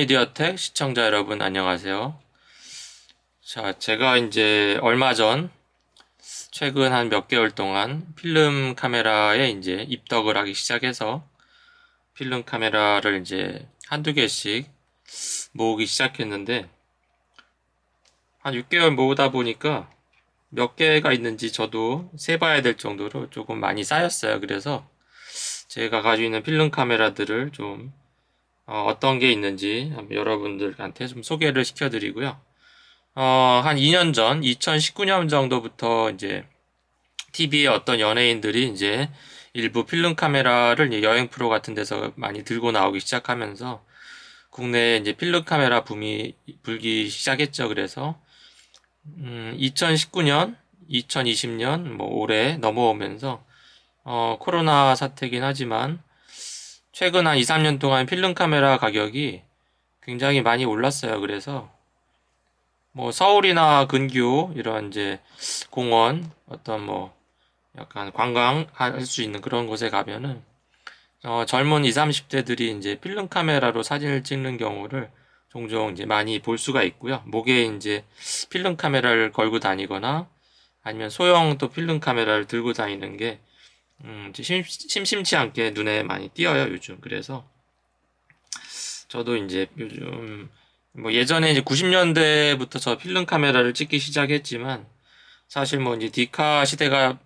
미디어텍 시청자 여러분 안녕하세요. 자, 제가 이제 얼마 전 최근 한 몇 개월 동안 필름 카메라에 이제 입덕을 하기 시작해서 필름 카메라를 이제 한두 개씩 모으기 시작했는데 한 6개월 모으다 보니까 몇 개가 있는지 저도 세봐야 될 정도로 조금 많이 쌓였어요. 그래서 제가 가지고 있는 필름 카메라들을 좀 어, 떤게 있는지 여러분들한테 좀 소개를 시켜드리고요. 어, 한 2년 전, 2019년 정도부터 이제 TV에 어떤 연예인들이 이제 일부 필름 카메라를 여행 프로 같은 데서 많이 들고 나오기 시작하면서 국내에 이제 필름 카메라 붐이 불기 시작했죠. 그래서 음, 2019년, 2020년, 뭐 올해 넘어오면서 어, 코로나 사태긴 하지만 최근 한 2, 3년 동안 필름 카메라 가격이 굉장히 많이 올랐어요. 그래서 뭐 서울이나 근교 이런 이제 공원 어떤 뭐 약간 관광할 수 있는 그런 곳에 가면은 어, 젊은 20, 30대들이 이제 필름 카메라로 사진을 찍는 경우를 종종 이제 많이 볼 수가 있고요. 목에 이제 필름 카메라를 걸고 다니거나 아니면 소형 또 필름 카메라를 들고 다니는 게 음, 심, 심심치 않게 눈에 많이 띄어요, 요즘. 그래서 저도 이제 요즘 뭐 예전에 이제 90년대부터 저 필름 카메라를 찍기 시작했지만 사실 뭐 이제 디카 시대가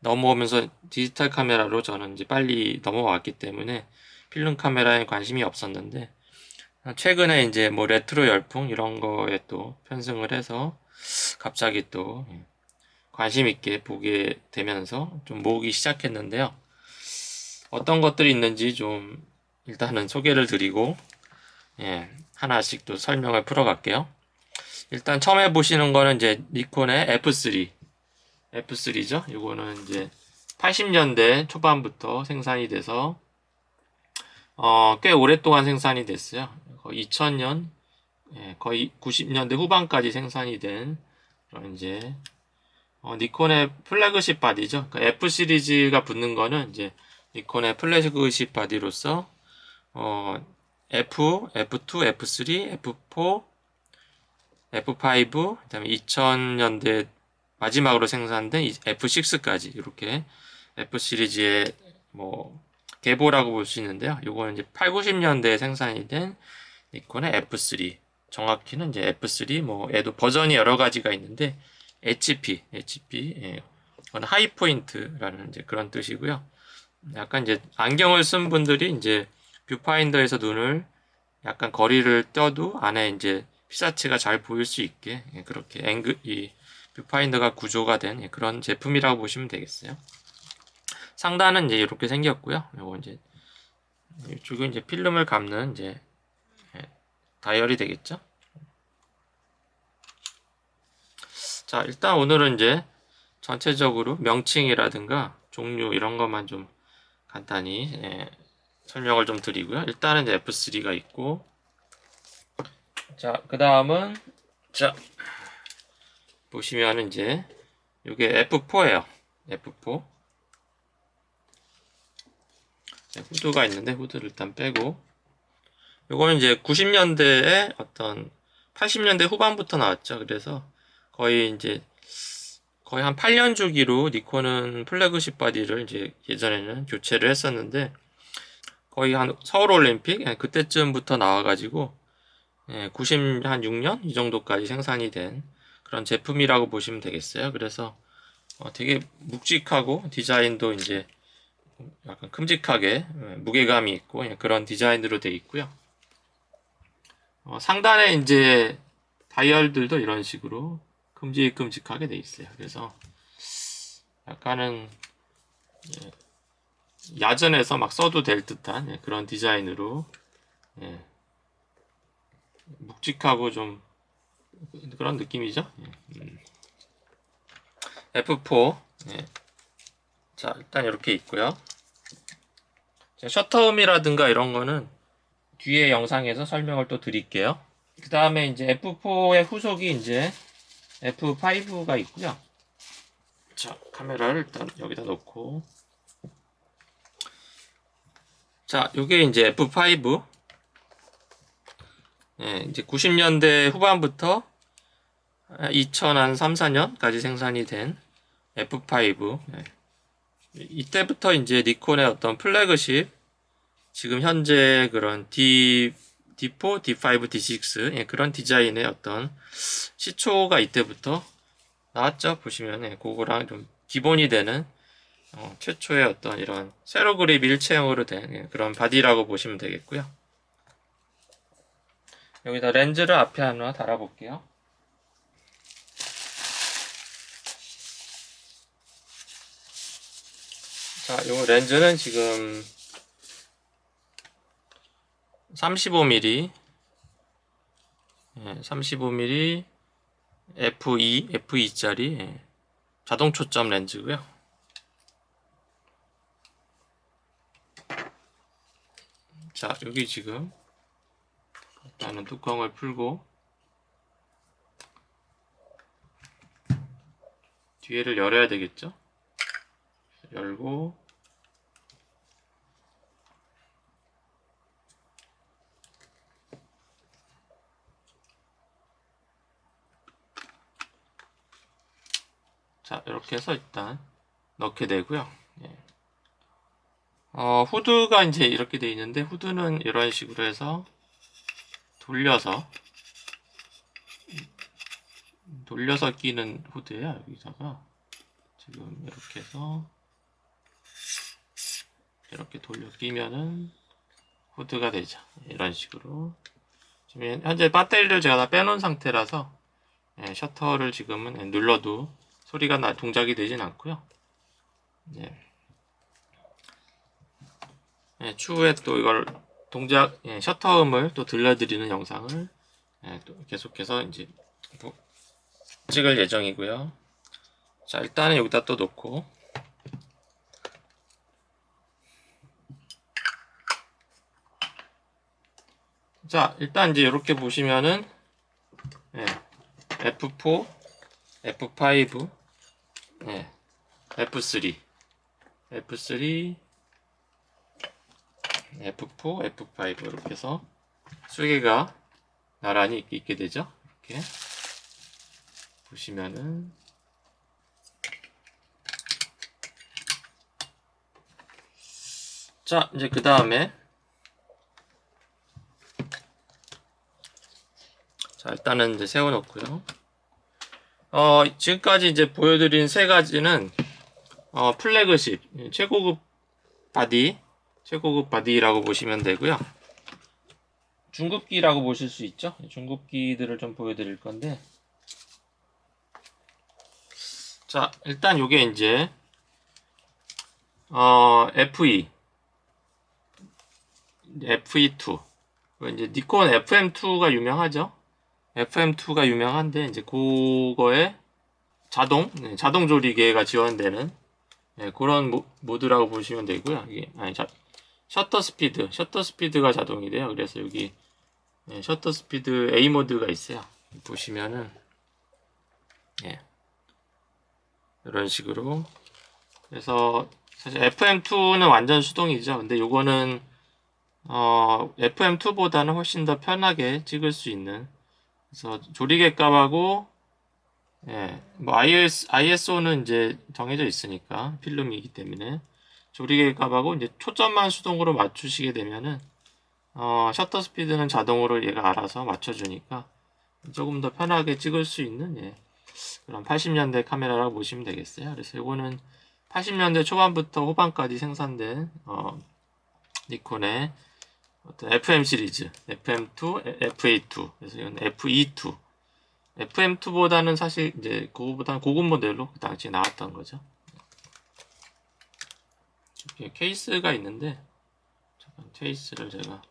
넘어오면서 디지털 카메라로 저는 이제 빨리 넘어왔기 때문에 필름 카메라에 관심이 없었는데 최근에 이제 뭐 레트로 열풍 이런 거에 또 편승을 해서 갑자기 또 예, 관심 있게 보게 되면서 좀 모으기 시작했는데요. 어떤 것들이 있는지 좀 일단은 소개를 드리고 예, 하나씩 또 설명을 풀어갈게요. 일단 처음에 보시는 거는 이제 니콘의 F3 F3죠. 이거는 이제 80년대 초반부터 생산이 돼서 어, 꽤 오랫동안 생산이 됐어요. 거의 2000년, 예, 거의 90년대 후반까지 생산이 된 그런 이제 어, 니콘의 플래그십 바디죠. 그 F 시리즈가 붙는 거는 이제 니콘의 플래그십 바디로서 어, F, F2, F3, F4, F5, 그다음에 2000년대 마지막으로 생산된 F6까지 이렇게 F 시리즈의 뭐 계보라고 볼 수 있는데요. 요거는 이제 8, 90년대에 생산이 된 니콘의 F3. 정확히는 이제 F3 뭐 얘도 버전이 여러 가지가 있는데 HP, HP, 예. 그건 하이포인트라는 이제 그런 뜻이고요. 약간 이제 안경을 쓴 분들이 이제 뷰파인더에서 눈을 약간 거리를 떼도 안에 이제 피사체가 잘 보일 수 있게 예, 그렇게 앵글 이 뷰파인더가 구조가 된 예, 그런 제품이라고 보시면 되겠어요. 상단은 이제 이렇게 생겼고요. 요거 이제 이쪽은 이제 필름을 감는 이제 예, 다이얼이 되겠죠. 자, 일단 오늘은 이제 전체적으로 명칭이라든가 종류 이런 것만 좀 간단히 예, 설명을 좀 드리고요. 일단은 이제 F3가 있고, 자, 그 다음은 자 보시면은 이제 이게 F4예요. F4. 네, 후드가 있는데 후드를 일단 빼고 요거는 이제 90년대에 어떤 80년대 후반부터 나왔죠. 그래서 거의 이제 거의 한 8년 주기로 니콘은 플래그십 바디를 이제 예전에는 교체를 했었는데 거의 한 서울 올림픽 예, 그때쯤부터 나와가지고 예, 90한 6년 이 정도까지 생산이 된 그런 제품이라고 보시면 되겠어요. 그래서 어, 되게 묵직하고 디자인도 이제 약간 큼직하게 예, 무게감이 있고 예, 그런 디자인으로 되어 있고요. 어, 상단에 이제 다이얼들도 이런 식으로 큼직큼직하게 돼 있어요. 그래서 약간은 예, 야전에서 막 써도 될 듯한 예, 그런 디자인으로 예, 묵직하고 좀 그런 느낌이죠. 예, 음. F4 예. 자 일단 이렇게 있고요. 자, 셔터음이라든가 이런 거는 뒤에 영상에서 설명을 또 드릴게요. 그 다음에 이제 F4의 후속이 이제 F5가 있고요. 자, 카메라를 일단 여기다 놓고. 자, 요게 이제 F5. 예, 이제 90년대 후반부터 2003, 4년까지 생산이 된 F5. 예. 이때부터 이제 니콘의 어떤 플래그십, 지금 현재 그런 D, D4, D5, D6, 예, 그런 디자인의 어떤 시초가 이때부터 나왔죠. 보시면, 예, 그거랑 좀 기본이 되는 어, 최초의 어떤 이런 세로 그립 일체형으로 된 예, 그런 바디라고 보시면 되겠고요. 여기다 렌즈를 앞에 하나 달아볼게요. 자, 요 렌즈는 지금 35mm, 예, 35mm f2, f2짜리 예, 자동 초점 렌즈고요. 자, 여기 지금 일단은 뚜껑을 풀고 뒤에를 열어야 되겠죠? 열고 자 이렇게 해서 일단 넣게 되고요. 예. 어, 후드가 이제 이렇게 돼 있는데 후드는 이런 식으로 해서 돌려서 돌려서 끼는 후드예요 여기다가 지금 이렇게 해서 이렇게 돌려 끼면은 후드가 되죠 이런 식으로 지금 현재 배터리를 제가 다 빼놓은 상태라서 예, 셔터를 지금은 예, 눌러도 소리가 나 동작이 되진 않고요 예. 예, 추후에 또 이걸 동작 예, 셔터음을 또 들려드리는 영상을 예, 또 계속해서 이제 또 찍을 예정이고요. 자 일단은 여기다 또 놓고 자 일단 이제 이렇게 보시면은 예, F4, F5, 예, F3, F3 F4, F5 이렇게 해서 수 개가 나란히 있- 있게 되죠. 이렇게 보시면은 자 이제 그 다음에 자 일단은 이제 세워놓고요. 어 지금까지 이제 보여드린 세 가지는 어 플래그십 예, 최고급 바디 최고급 바디라고 보시면 되고요. 중급기라고 보실 수 있죠. 중급기들을 좀 보여드릴 건데, 자 일단 요게 이제 어, FE, FE2, 그리고 이제 니콘 FM2가 유명하죠. FM2가 유명한데 이제 그거에 자동 네, 자동 조리개가 지원되는 네, 그런 모, 모드라고 보시면 되고요. 이게 아니 자, 셔터 스피드, 셔터 스피드가 자동이 돼요. 그래서 여기 예, 셔터 스피드 A 모드가 있어요. 보시면은 예, 이런 식으로 그래서 사실 FM2는 완전 수동이죠. 근데 요거는 어, FM2보다는 훨씬 더 편하게 찍을 수 있는 그래서 조리개 값하고 예, 뭐 IS, ISO는 이제 정해져 있으니까 필름이기 때문에 조리개 값하고 이제 초점만 수동으로 맞추시게 되면은 어, 셔터 스피드는 자동으로 얘가 알아서 맞춰주니까 조금 더 편하게 찍을 수 있는 예, 그런 80년대 카메라라고 보시면 되겠어요. 그래서 이거는 80년대 초반부터 후반까지 생산된 어, 니콘의 어떤 FM 시리즈, FM2, FA2, 그래서 이건 FE2. FM2보다는 사실 이제 그거보다는 고급 모델로 그 당시에 나왔던 거죠. 케이스가 있는데 잠깐 케이스를 제가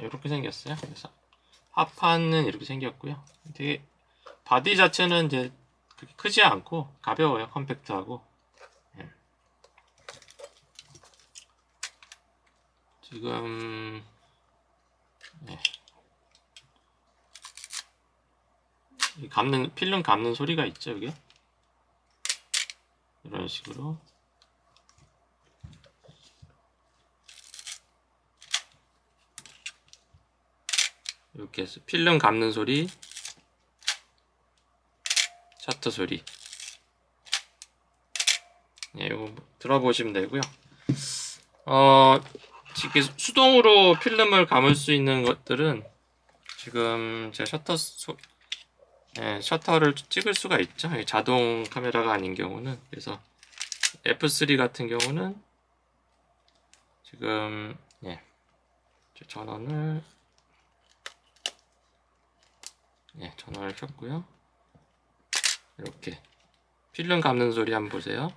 이렇게 생겼어요. 그래서 하판은 이렇게 생겼고요. 되게 바디 자체는 이제 그렇게 크지 않고 가벼워요. 컴팩트하고. 예. 지금 예. 감는 필름 감는 소리가 있죠, 이게? 이런 식으로 이렇게 해서 필름 감는 소리 셔터 소리. 예, 이거 뭐 들어보시면 되고요. 어, 이렇게 수동으로 필름을 감을 수 있는 것들은 지금 제가 셔터 소, 예, 셔터를 찍을 수가 있죠. 자동 카메라가 아닌 경우는 그래서 F3 같은 경우는 지금 예, 저 전원을 예, 전원을 켰고요. 이렇게 필름 감는 소리 한번 보세요.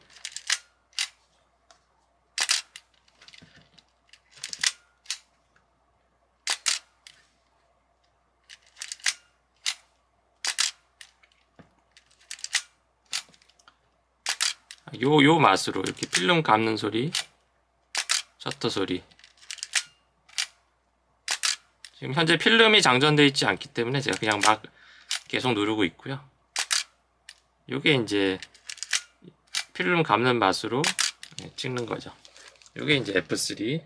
요, 요 맛으로 이렇게 필름 감는 소리, 셔터 소리. 지금 현재 필름이 장전되어 있지 않기 때문에 제가 그냥 막 계속 누르고 있고요. 요게 이제 필름 감는 맛으로 네, 찍는 거죠. 요게 이제 F3.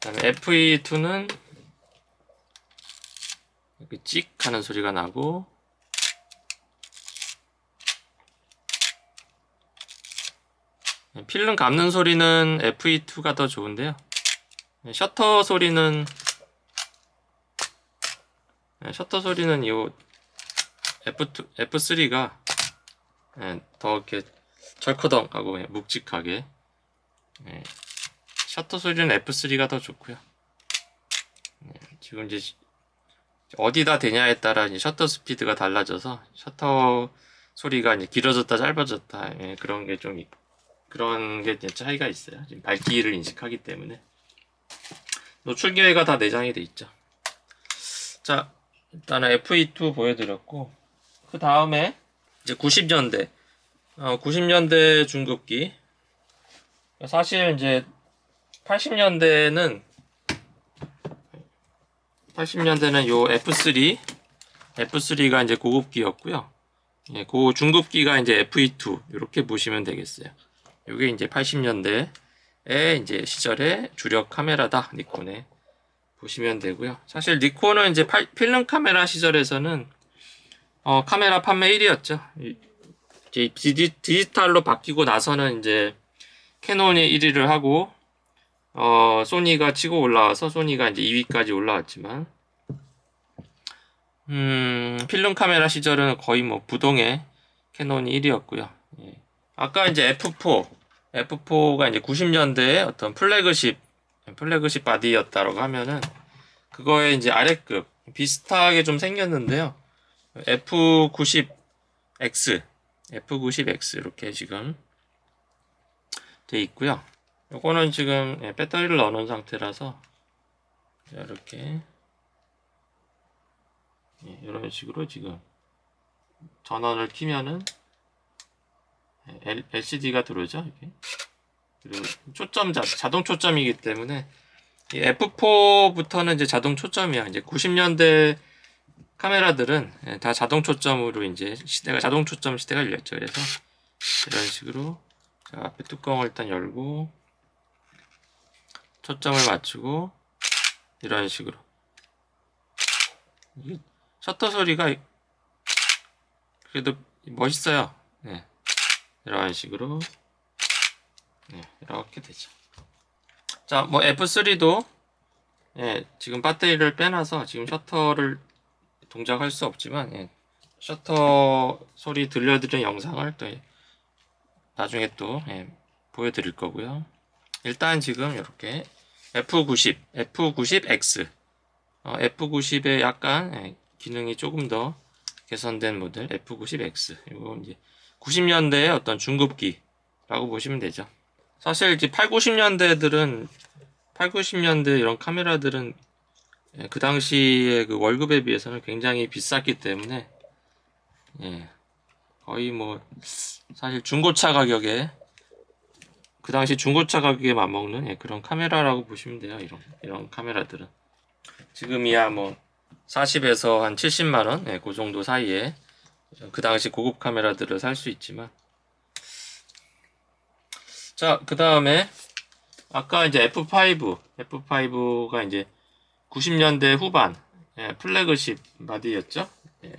그다음에 FE2는 이렇게 찍 하는 소리가 나고 네, 필름 감는 소리는 FE2가 더 좋은데요. 네, 셔터 소리는 네, 셔터 소리는 이 F2, F3가 더 이렇게 절커덩하고 예, 묵직하게 예, 셔터 소리는 F3가 더 좋고요. 예, 지금 이제 시- 어디다 대냐에 따라 이제 셔터 스피드가 달라져서 셔터 소리가 이제 길어졌다 짧아졌다 예, 그런 게 좀 그런 게 이제 차이가 있어요. 지금 밝기를 인식하기 때문에 노출 기회가 다 내장이 돼 있죠. 자, 일단은 FE2 보여드렸고 그 다음에 이제 90년대 어, 90년대 중급기 사실 이제 80년대는 80년대는 요 F3 F3가 이제 고급기였고요. 예, 그 중급기가 이제 FE2 이렇게 보시면 되겠어요. 요게 이제 80년대의 이제 시절의 주력 카메라다 니콘의 보시면 되고요. 사실 니콘은 이제 팔- 필름 카메라 시절에서는 어, 카메라 판매 1위였죠. 이제 디지, 디지 털로 바뀌고 나서는 이제 캐논이 1위를 하고 어, 소니가 치고 올라와서 소니가 이제 2위까지 올라왔지만 음, 필름 카메라 시절은 거의 뭐 부동의 캐논이 1위였고요. 예. 아까 이제 F4, F4가 이제 90년대에 어떤 플래그십, 플래그십 바디였다라고 하면은 그거에 이제 아래급 비슷하게 좀 생겼는데요. F90X, F90X 이렇게 지금 돼 있고요. 요거는 지금 예, 배터리를 넣어놓은 상태라서 자, 이렇게 예, 이런 식으로 지금 전원을 키면은 LCD가 들어오죠. 이렇게. 그리고 초점 자, 자동 초점이기 때문에 이 F4부터는 이제 자동 초점이야. 이제 90년대 카메라들은 예, 다 자동 초점으로 이제 시대가 자동 초점 시대가 열렸죠. 그래서 이런 식으로 자, 앞에 뚜껑을 일단 열고 초점을 맞추고 이런 식으로 셔터 소리가 그래도 멋있어요. 네. 이런 식으로 네, 이렇게 되죠. 자, 뭐 F3도 예, 지금 배터리를 빼놔서 지금 셔터를 동작할 수 없지만 예, 셔터 소리 들려드리는 영상을 또 예, 나중에 또 예, 보여드릴 거고요. 일단 지금 이렇게 F90, F90X, 어, F90의 약간 예, 기능이 조금 더 개선된 모델 F90X. 이거 이제 90년대의 어떤 중급기라고 보시면 되죠. 사실 이제 8, 90년대들은 8, 90년대 이런 카메라들은 예, 그 당시에 그 월급에 비해서는 굉장히 비쌌기 때문에 예, 거의 뭐 사실 중고차 가격에 그 당시 중고차 가격에 맞먹는 예, 그런 카메라라고 보시면 돼요. 이런 이런 카메라들은 지금이야 뭐 40에서 한 70만 원, 예, 그 정도 사이에 그 당시 고급 카메라들을 살 수 있지만 자, 그 다음에 아까 이제 F5, F5가 이제 90년대 후반 예, 플래그십 바디였죠. 예.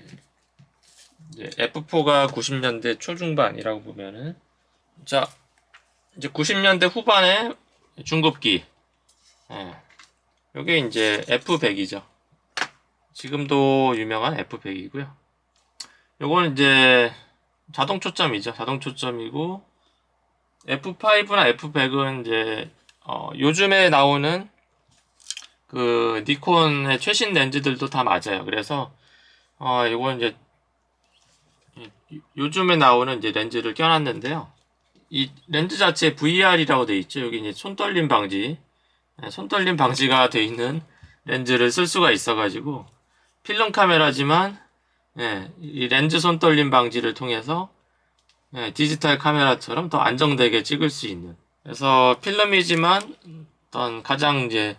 이제 F4가 90년대 초중반이라고 보면은 자 이제 90년대 후반에 중급기 예. 요게 이제 F100이죠. 지금도 유명한 F100이고요. 요거는 이제 자동 초점이죠. 자동 초점이고 F5나 F100은 이제 어, 요즘에 나오는 그 니콘의 최신 렌즈들도 다 맞아요. 그래서 어 이건 이제 이- 요즘에 나오는 이제 렌즈를 껴놨는데요. 이 렌즈 자체에 VR이라고 돼 있죠. 여기 이제 손떨림 방지, 네, 손떨림 방지가 돼 있는 렌즈를 쓸 수가 있어가지고 필름 카메라지만 예, 이 렌즈 손떨림 방지를 통해서 예, 디지털 카메라처럼 더 안정되게 찍을 수 있는. 그래서 필름이지만 어떤 가장 이제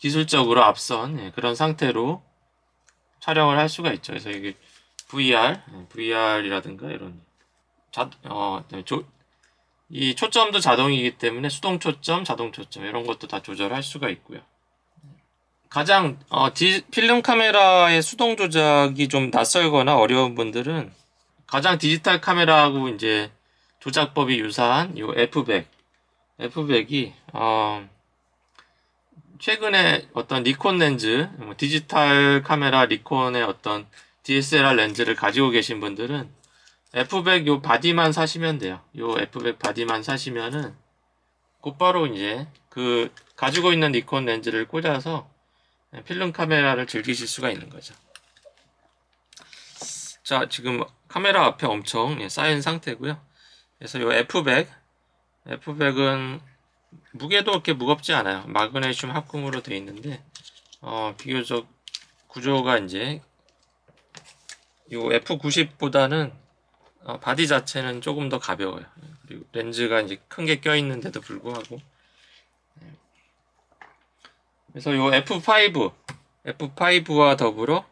기술적으로 앞선 예, 그런 상태로 촬영을 할 수가 있죠. 그래서 이게 VR, 예, VR이라든가 이런 자, 어, 네, 조, 이 초점도 자동이기 때문에 수동 초점, 자동 초점 이런 것도 다 조절할 수가 있고요. 가장 어, 디, 필름 카메라의 수동 조작이 좀 낯설거나 어려운 분들은 가장 디지털 카메라하고 이제 조작법이 유사한 이 F100, F100이 어, 최근에 어떤 니콘 렌즈, 뭐 디지털 카메라 니콘의 어떤 DSLR 렌즈를 가지고 계신 분들은 F100 요 바디만 사시면 돼요. 요 F100 바디만 사시면은 곧바로 이제 그 가지고 있는 니콘 렌즈를 꽂아서 필름 카메라를 즐기실 수가 있는 거죠. 자, 지금 카메라 앞에 엄청 예, 쌓인 상태고요. 그래서 요 F100, F100은 무게도 그렇게 무겁지 않아요. 마그네슘 합금으로 되어 있는데 어, 비교적 구조가 이제 요 F90보다는 어, 바디 자체는 조금 더 가벼워요. 그리고 렌즈가 이제 큰 게 껴 있는데도 불구하고 그래서 요 F5, F5와 더불어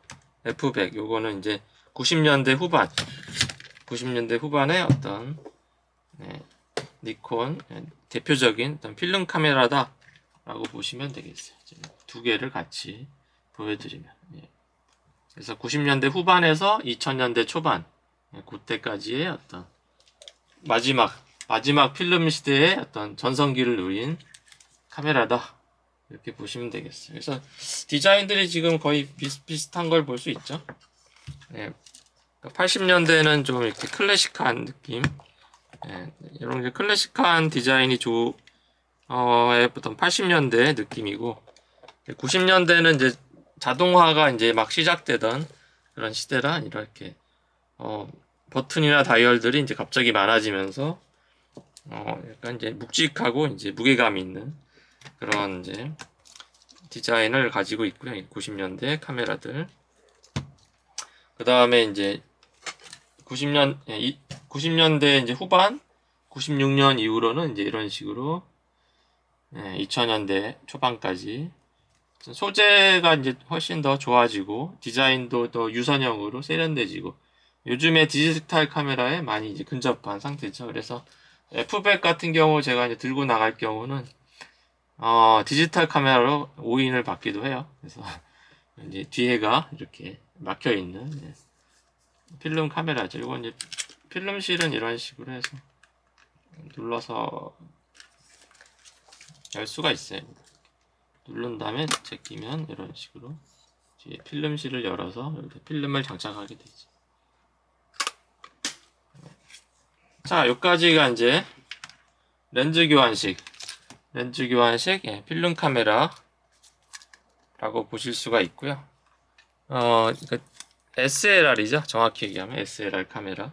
F100 요거는 이제 90년대 후반, 90년대 후반의 어떤 네, 니콘 네, 대표적인 필름 카메라다라고 보시면 되겠어요. 두 개를 같이 보여드리면. 예. 그래서 90년대 후반에서 2000년대 초반 예, 그때까지의 어떤 마지막 마지막 필름 시대의 어떤 전성기를 누린 카메라다 이렇게 보시면 되겠어요. 그래서 디자인들이 지금 거의 비슷비슷한 걸 볼 수 있죠. 예. 80년대는 좀 이렇게 클래식한 느낌, 예, 이런 게 클래식한 디자인이 조, 어, 어떤 80년대 느낌이고, 90년대는 이제 자동화가 이제 막 시작되던 그런 시대라 이렇게, 어, 버튼이나 다이얼들이 이제 갑자기 많아지면서, 어, 약간 이제 묵직하고 이제 무게감 있는 그런 이제 디자인을 가지고 있고요. 90년대 카메라들. 그 다음에 이제 90년, 예, 이, 90년대 이제 후반, 96년 이후로는 이제 이런 식으로 예, 2000년대 초반까지 소재가 이제 훨씬 더 좋아지고 디자인도 더 유선형으로 세련돼지고 요즘에 디지털 카메라에 많이 이제 근접한 상태죠. 그래서 F100 같은 경우 제가 이제 들고 나갈 경우는 어, 디지털 카메라로 오인을 받기도 해요. 그래서 이제 뒤에가 이렇게 막혀 있는 예, 필름 카메라죠. 이건 이제 필름실은 이런 식으로 해서 눌러서 열 수가 있어요. 누른 다음에 제끼면 이런 식으로 뒤에 필름실을 열어서 이렇게 필름을 장착하게 되죠. 자, 여기까지가 이제 렌즈 교환식, 렌즈 교환식 예, 필름 카메라라고 보실 수가 있고요. 어, 그러니까 SLR이죠. 정확히 얘기하면 SLR 카메라.